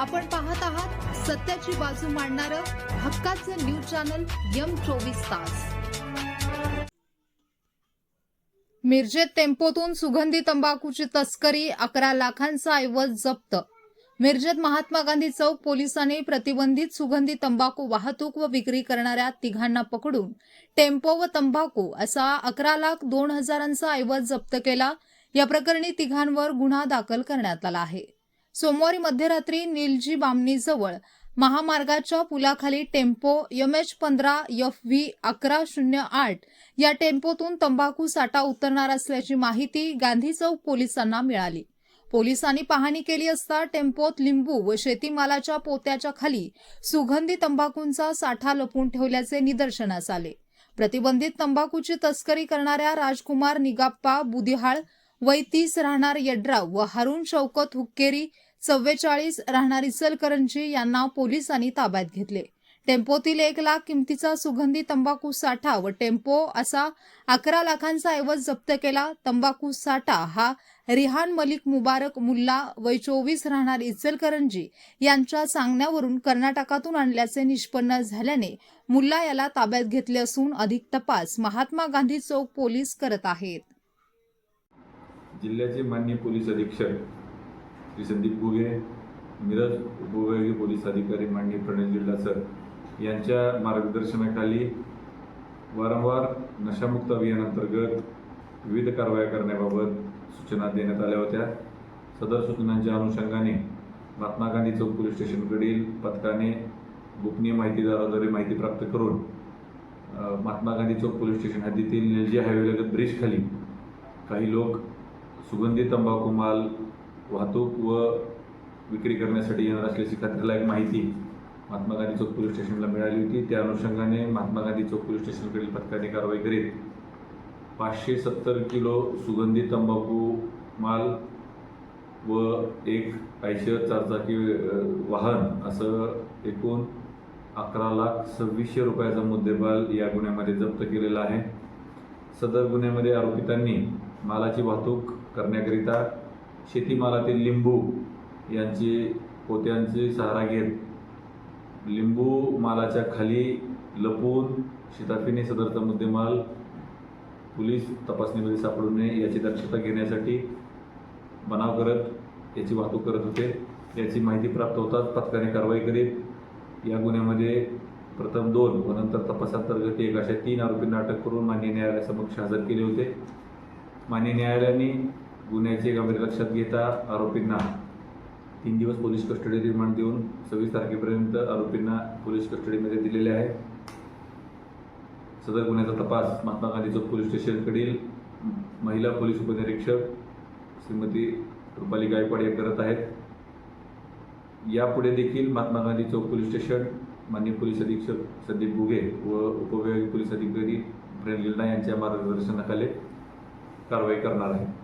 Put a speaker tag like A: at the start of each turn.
A: आपण पाहत आहात सत्याची बाजू मांडणारं हक्काचं न्यूज चॅनल यम चोवीस तास. मिरजेत टेम्पोतून सुगंधी तंबाखूची तस्करी अकरा लाखांचा ऐवज जप्त. मिरजेत महात्मा गांधी चौक पोलिसांनी प्रतिबंधित सुगंधी तंबाखू वाहतूक व विक्री करणाऱ्या तिघांना पकडून टेम्पो व तंबाखू असा अकरा लाख दोन हजारांचा ऐवज जप्त केला. या प्रकरणी तिघांवर गुन्हा दाखल करण्यात आला आहे. सोमवारी मध्यरात्री निलजी बामणीजवळ महामार्गाच्या पुलाखाली टेम्पो यम एच पंधरा यफ व्ही अकरा शून्य आठ या टेम्पोतून तंबाखू साठा उतरणार असल्याची माहिती गांधी चौक पोलिसांना मिळाली. पोलिसांनी पाहणी केली असता टेम्पोत लिंबू व शेतीमालाच्या पोत्याच्या खाली सुगंधी तंबाखूंचा साठा लपून ठेवल्याचे निदर्शनास आले. प्रतिबंधित तंबाखूची तस्करी करणाऱ्या राजकुमार निगाप्पा बुदिहाळ वैतीस राहणार यड्राव व हारून शौकत हुक्केरी चव्वेचाळीस राहणार इचलकरंजी यांना पोलिसांनी ताब्यात घेतले. टेम्पोतील एक लाख किमतीचा सुगंधी तंबाखू साठा व टेम्पो असा अकरा लाखांचा ऐवज जप्त केला. तंबाखू साठा हा रिहान मलिक मुबारक मुल्ला वय चोवीस राहणार इचलकरंजी यांच्या सांगण्यावरून कर्नाटकातून आणल्याचे निष्पन्न झाल्याने मुल्ला याला ताब्यात घेतले असून अधिक तपास महात्मा गांधी चौक पोलीस करत आहेत.
B: जिल्ह्याचे मान्य पोलीस अधीक्षक श्री संदीप गुगे मिरज उपविभागीय पोलीस अधिकारी माननीय प्रणय जिल्हा सर यांच्या मार्गदर्शनाखाली वारंवार नशामुक्त अभियानांतर्गत विविध कारवाया करण्याबाबत सूचना देण्यात आल्या होत्या. सदर सूचनांच्या अनुषंगाने महात्मा गांधी चौक पोलीस स्टेशनकडील पथकाने गोपनीय माहितीदाराद्वारे माहिती प्राप्त करून महात्मा गांधी चौक पोलीस स्टेशन हद्दीतील निलजी हायवेलगत ब्रिजखाली काही लोक सुगंधी तंबाखू माल वाहतूक व विक्री करण्यासाठी येणार असल्याची खात्रीलायक माहिती महात्मा गांधी चौक पोलीस स्टेशनला मिळाली होती. त्या अनुषंगाने महात्मा गांधी चौक पोलीस स्टेशनकडील पथकाने कारवाई करीत पाचशे सत्तर किलो सुगंधी तंबाखू माल व एक आयशर चारचाकी वाहन असं एकूण अकरा लाख सव्वीसशे रुपयाचा मुद्देमाल या गुन्ह्यामध्ये जप्त केलेला आहे. सदर गुन्ह्यामध्ये आरोपितांनी मालाची वाहतूक करण्याकरिता शेतीमालातील लिंबू यांची पोत्यांची सहारा घेत लिंबू मालाच्या खाली लपून शिताफीने सदरचा मुद्देमाल पोलीस तपासणीमध्ये सापडू नये याची दक्षता घेण्यासाठी बनाव करत याची वाहतूक करत होते. याची माहिती प्राप्त होताच पथकाने कारवाई करीत या गुन्ह्यामध्ये प्रथम दोन व नंतर तपासांतर्गत एक अशा तीन आरोपींना अटक करून मान्य न्यायालयासमक्ष हजर केले होते. मान्य न्यायालयाने गुन्ह्याचे गंभीर लक्षात घेता आरोपींना तीन दिवस पोलीस कस्टडी रिमांड देऊन सव्वीस तारखेपर्यंत आरोपींना पोलीस कस्टडीमध्ये दिलेले आहे. सदर गुन्ह्याचा तपास महात्मा गांधी चौक पोलीस स्टेशनकडील महिला पोलीस उपनिरीक्षक श्रीमती रुपाली गायकवाड या करत आहेत. यापुढे देखील महात्मा गांधी चौक पोलीस स्टेशन माननीय पोलीस अधीक्षक संदीप गुगे व उपविभागीय पोलीस अधिकारी प्रेम लिल्डा यांच्या मार्गदर्शनाखाली कारवाई करणार आहे.